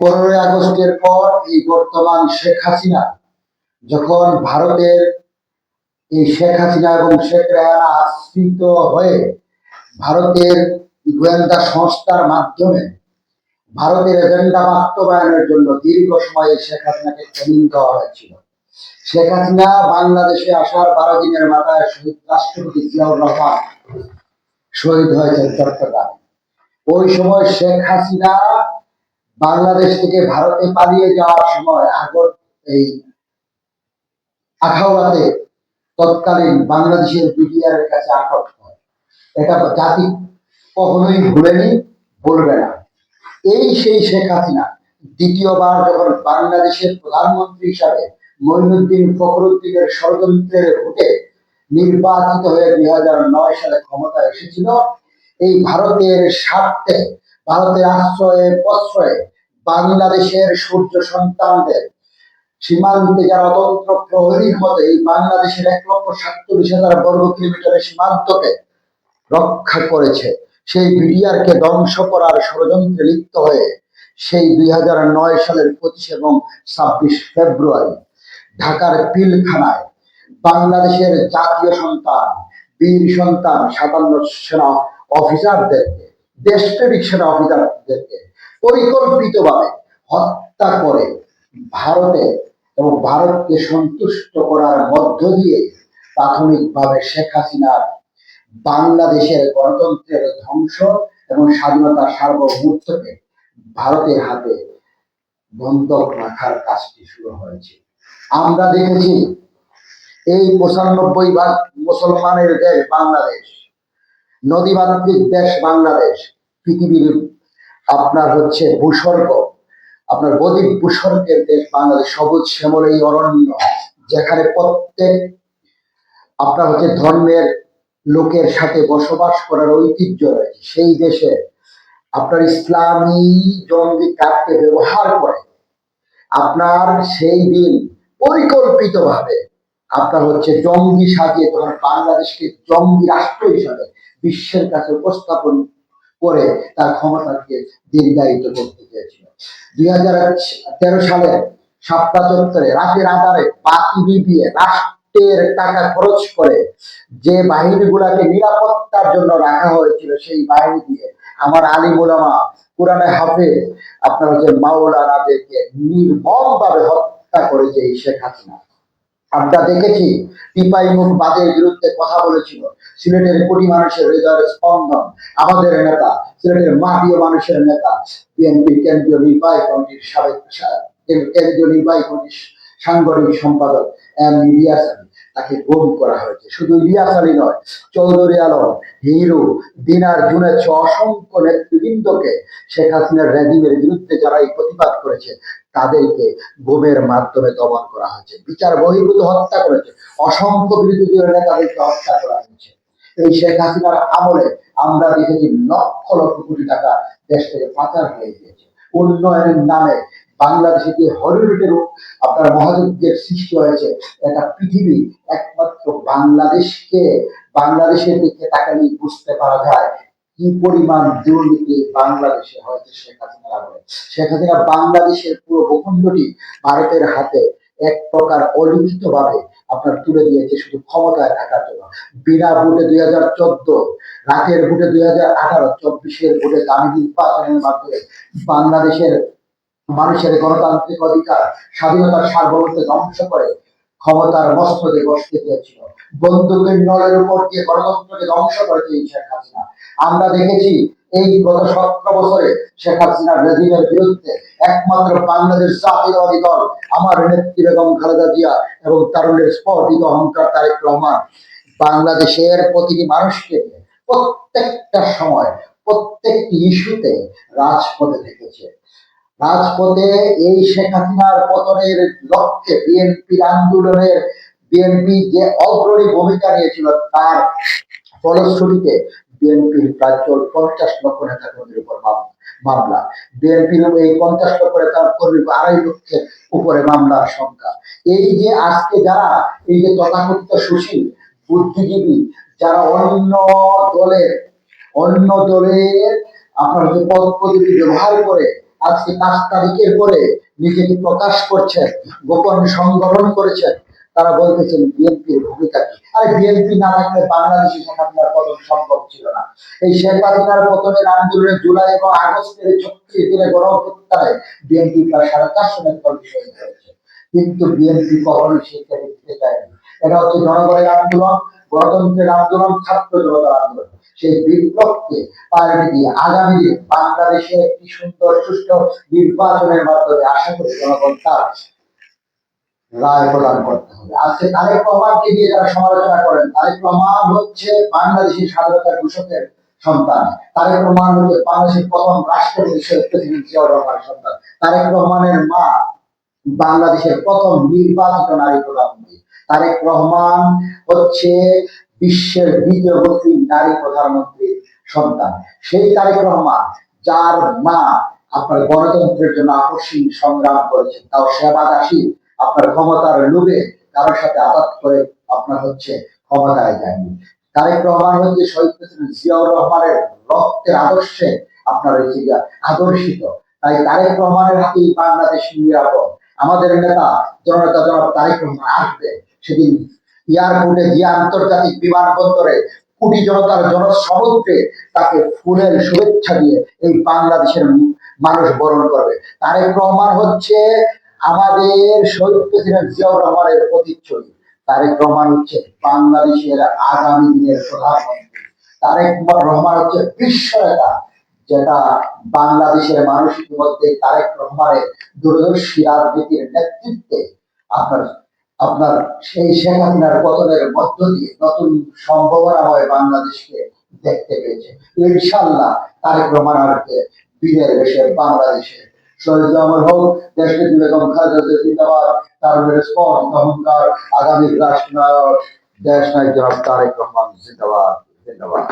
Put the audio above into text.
পনেরোই আগস্টের পর এই বর্তমান শেখ হাসিনা, যখন ভারতের এই শেখ হাসিনা এবং শেখ রেহানা আশ্রিত হয়ে ভারতের গোয়েন্দা সংস্থার মাধ্যমে ভারতের এজেন্ডা বাস্তবায়নের জন্য দীর্ঘ সময় শেখ হাসিনাকে ট্রেনিং দেওয়া হয়েছিল। শেখ হাসিনা বাংলাদেশে আসার বারো দিনের মাথায় শহীদ রাষ্ট্রপতি জিয়াউর রহমান শহীদ হয়েছেন চট্টগ্রামে। ওই সময় শেখ হাসিনা বাংলাদেশ থেকে ভারতে পালিয়ে যাওয়ার সময় আগর এই আখাউড়াতে তৎকালীন বাংলাদেশের বিডিআর কাছে আটক হয়। এটা জাতি কখনোই ভুলেনি বলবে না। এই সেই শেখ হাসিনা দ্বিতীয়বার যখন বাংলাদেশের প্রধানমন্ত্রী হিসাবে মঈনুদ্দিন ফখরুদ্দিনের ষড়যন্ত্রের ভোটে নির্বাচিত হয়ে দুই হাজার নয় সালে ক্ষমতায় এসেছিল, এই ভারতের স্বার্থে ভারতের আশ্রয়ে, প্রশ্রয়ে বাংলাদেশের সূর্য সন্তানদের সীমান্তে যারা অতন্ত্র প্রহরীর মতো এই বাংলাদেশের এক লক্ষ সাতচল্লিশ হাজার বর্গ কিলোমিটারের সীমান্তকে রক্ষা করেছে। সেই বিডিআরকে ধ্বংস করার ষড়যন্ত্রে লিপ্ত হয়ে সেই দুই হাজার নয় সালের পঁচিশ এবং ছাব্বিশ ফেব্রুয়ারি ঢাকার পিলখানায় বাংলাদেশের জাতীয় সন্তান, বীর সন্তান সাতান্ন সেনা অফিসারদেরকে দেশপ্রেমিক সেনা অফিসারদেরকে পরিকল্পিতভাবে হত্যা করে ভারতে এবং ভারতকে সন্তুষ্ট করার মধ্য দিয়ে প্রাথমিকভাবে শেখ হাসিনার বাংলাদেশের গণতন্ত্রের ধ্বংস এবং স্বাধীনতার সার্বভৌমত্বকে ভারতের হাতে বন্ধক রাখার কাজটি শুরু হয়েছে। আমরা দেখেছি এই পঁচানব্বই ভাগ মুসলমানের দেশ বাংলাদেশ নদীমাতৃক দেশ বাংলাদেশ, পৃথিবীর আপনার হচ্ছে ভূস্বর্গ। আপনার বদ্বীপ ভূস্বর্গের দেশ বাংলাদেশ, সবুজ, শ্যামল, এই অরণ্য, যেখানে প্রত্যেক আপনার হচ্ছে ধর্মের লোকের সাথে বসবাস করার ঐতিহ্য রয়েছে। সেই দেশে আপনার ইসলামী জঙ্গি কার্ডকে ব্যবহার করে আপনার সেই দিন পরিকল্পিতভাবে আপনার হচ্ছে জঙ্গি সাজিয়ে তখন বাংলাদেশকে জঙ্গি রাষ্ট্র হিসাবে বিশ্বের কাছে উপস্থাপন করে তার ক্ষমতাকে দীর্ঘায়িত করতে চেয়েছিল। দুই হাজার তেরো সালে সাতটা চত্বরে রাতের আধারে রাষ্ট্রের টাকা খরচ করে যে বাহিনীগুলাকে নিরাপত্তার জন্য রাখা হয়েছিল, সেই বাহিনী দিয়ে আমার আলিম ওলামা কোরআনে হাফেজ আপনার হচ্ছে মাওলানাদেরকে নির্মম ভাবে হত্যা করেছে এই শেখ হাসিনা। আমরা দেখেছি টিপাই মুখ বাদের বিরুদ্ধে কথা বলেছিল। সিলেটের কোটি মানুষের হৃদয়ের স্পন্দন। আমাদের নেতা, সিলেটের মাটিও মানুষের নেতা, বিএনপি কেন্দ্রীয় নির্বাহী কমিটির সাবেক কেন্দ্রীয় নির্বাহী কমিটির সাংগঠনিক সম্পাদক এম ইলিয়াস তাকে গুম করা হয়েছে। শুধু ইলিয়াস আলী নয়, চৌধুরী আলম, হিরু, দিনার জুনের অসংখ্য নেতৃবৃন্দকে শেখ হাসিনার রেজিমের বিরুদ্ধে যারা এই প্রতিবাদ করেছে, তাদেরকে গুমের মাধ্যমে দমন করা হয়েছে। বিচার বহির্ভূত হত্যা করেছে। অসংখ্য বিরোধী দলের নেতাদেরকে হত্যা করা হয়েছে। এই শেখ হাসিনার আমলে আমরা দেখেছি লক্ষ লক্ষ কোটি টাকা দেশ থেকে পাচার হয়ে গিয়েছে। উন্নয়নের নামে বাংলাদেশে যে হলিউডের আপনার মহাযজ্ঞের সৃষ্টি হয়েছে, এটা পৃথিবী একমাত্র বাংলাদেশকে, বাংলাদেশের দিকে তাকালেই বুঝতে পারা যায় কি পরিমাণ দুর্নীতি বাংলাদেশে হয়েছে শেখ হাসিনার আমলে। শেখ হাসিনা বাংলাদেশের পুরো ভূখণ্ডটি ভারতের হাতে এক প্রকার অলিখিত ভাবে আপনার তুলে দিয়েছে শুধু ক্ষমতায় থাকার জন্য। বিনা ভোটে দুই হাজার চোদ্দ, রাতের ভোটে দুই হাজার আঠারো, চব্বিশের ভোটে দামি নির্বাচনের মাধ্যমে বাংলাদেশের মানুষের গণতান্ত্রিক অধিকার, স্বাধীনতার সার্বভৌমত্ব ধ্বংস করে ক্ষমতার মস্তকে বসতে চেয়েছিল বন্দুকের নলের উপর দিয়ে গণতন্ত্রকে ধ্বংস করেছে এই শেখ হাসিনা। আমরা দেখেছি এই গত সতেরো বছরে শেখ হাসিনার রেজিমের বিরুদ্ধে একমাত্র বাংলাদেশ জাতীয়বাদী দল, আমার নেত্রী বেগম খালেদা জিয়া এবং তারুণের স্পর্ধিত অহংকার তারেক রহমান। বাংলাদেশের প্রতিটি মানুষকে প্রত্যেকটা সময় প্রত্যেকটি ইস্যুতে রাজপথে থেকেছে রাজপথে এই শেখ হাসিনার পতনের লক্ষ্যে বিএনপির আন্দোলনের বিএনপি যে অগ্রণী ভূমিকা নিয়েছিল তার ফলশ্রুতিতে বিএনপির প্রায় পঞ্চাশ লক্ষ নেতা কর্মীর উপর মামলা। বিএনপির এই পঞ্চাশ লক্ষ নেতা কর্মীর আড়াই লক্ষের উপরে মামলার সংখ্যা। এই যে আজকে যারা, এই যে তথাকথিত সুশীল, বুদ্ধিজীবী, যারা অন্য দলের অন্য দলের আপনার যে পদ ব্যবহার করে আজকে পাঁচ তারিখের পরে নিজেকে প্রকাশ করছেন, গোপন সংগঠন করেছেন। তারা বলতেছেন বিএনপির ভূমিকা কি? আরে বিএনপি না থাকলে বাংলাদেশে শেখ পতন সম্ভব ছিল না। এই শেখ হাসিনার পতনের আন্দোলনে জুলাই এবং আগস্টের ছত্রিশ দিনে গণহত্যায় বিএনপি প্রায় সাড়ে চারশো মেম্বার শহীদ হয়েছে। কিন্তু বিএনপি কখনোই সেখানে দিতে চায়নি এটা হচ্ছে জনগণের আন্দোলন গণতন্ত্রের আন্দোলন ছাত্র জনতার আন্দোলন। সেই বিপ্লবকে পাল্টে দিয়ে আগামী দিনে বাংলাদেশে একটি সুন্দর, সুষ্ঠু নির্বাচনের মাধ্যমে আশা করি জনগণ তার রায় প্রদান করতে হবে। আজকে তারেক রহমানকে দিয়ে যারা সমালোচনা করেন, তারেক রহমান হচ্ছে বাংলাদেশের স্বাধীনতা ঘোষকের সন্তান। তারেক রহমান হচ্ছে বাংলাদেশের প্রথম রাষ্ট্রপতি প্রেসিডেন্ট জিয়াউর রহমানের সন্তান। তারেক রহমানের মা বাংলাদেশের প্রথম নির্বাচিত নারী প্রধানমন্ত্রী। তারেক রহমান হচ্ছে বিশ্বের দ্বিতীয় মুসলিম নারী প্রধানমন্ত্রীর সন্তান। সেই তারেক রহমান, যার মা আপনার গণতন্ত্রের জন্য আকস্মিক সংগ্রাম করেছেন তাও সেবাদাসী আপনার ক্ষমতার লোভে কারোর সাথে আঘাত করে আপনার হচ্ছে ক্ষমতায় যায়নি। তারেক রহমান হচ্ছে শহীদ প্রেসিডেন্ট জিয়াউর রহমানের রক্তের আদর্শে আপনার হচ্ছে আদর্শিত। তাই তারেক রহমানের হাতেই বাংলাদেশ নিরাপদ। আমাদের নেতা জননেতা জনাব তারেক রহমান আসবে। সেদিন এয়ারপোর্টে যে আন্তর্জাতিক বিমানবন্দরে কোটি জনতার জনসমুদ্রে তাকে ফুলের শুভেচ্ছা দিয়ে এই বাংলাদেশের মানুষ বরণ করবে। তারেক রহমান হচ্ছে আমাদের শহীদ প্রেসিডেন্ট জিয়াউর রহমানের প্রতিচ্ছবি। তারেক রহমান হচ্ছে বাংলাদেশের আগামী দিনের প্রধানমন্ত্রী। তারেক রহমান হচ্ছে বিশ্ব নেতা, যেটা বাংলাদেশের মানুষ ইতিমধ্যে তারেক রহমানের দূরদর্শী রাজনীতির নেতৃত্বে আপনার আপনার সেই শেখ পতনের মধ্য দিয়ে নতুন সম্ভাবনাময় বাংলাদেশকে দেখতে পেয়েছে। ইনশাল্লাহ তারেক রহমান আসবে বীরের বেশে বাংলাদেশে শহীদ আমল হোক, দেশকে বেগম খালেদা জিন্দাবাদ, তার স্পষ্ট অহংকার, আগামী রাষ্ট্রনায়ক, দেশ নায়ক জনাব তারেক রহমান, জিন্দাবাদ জিন্দাবাদ।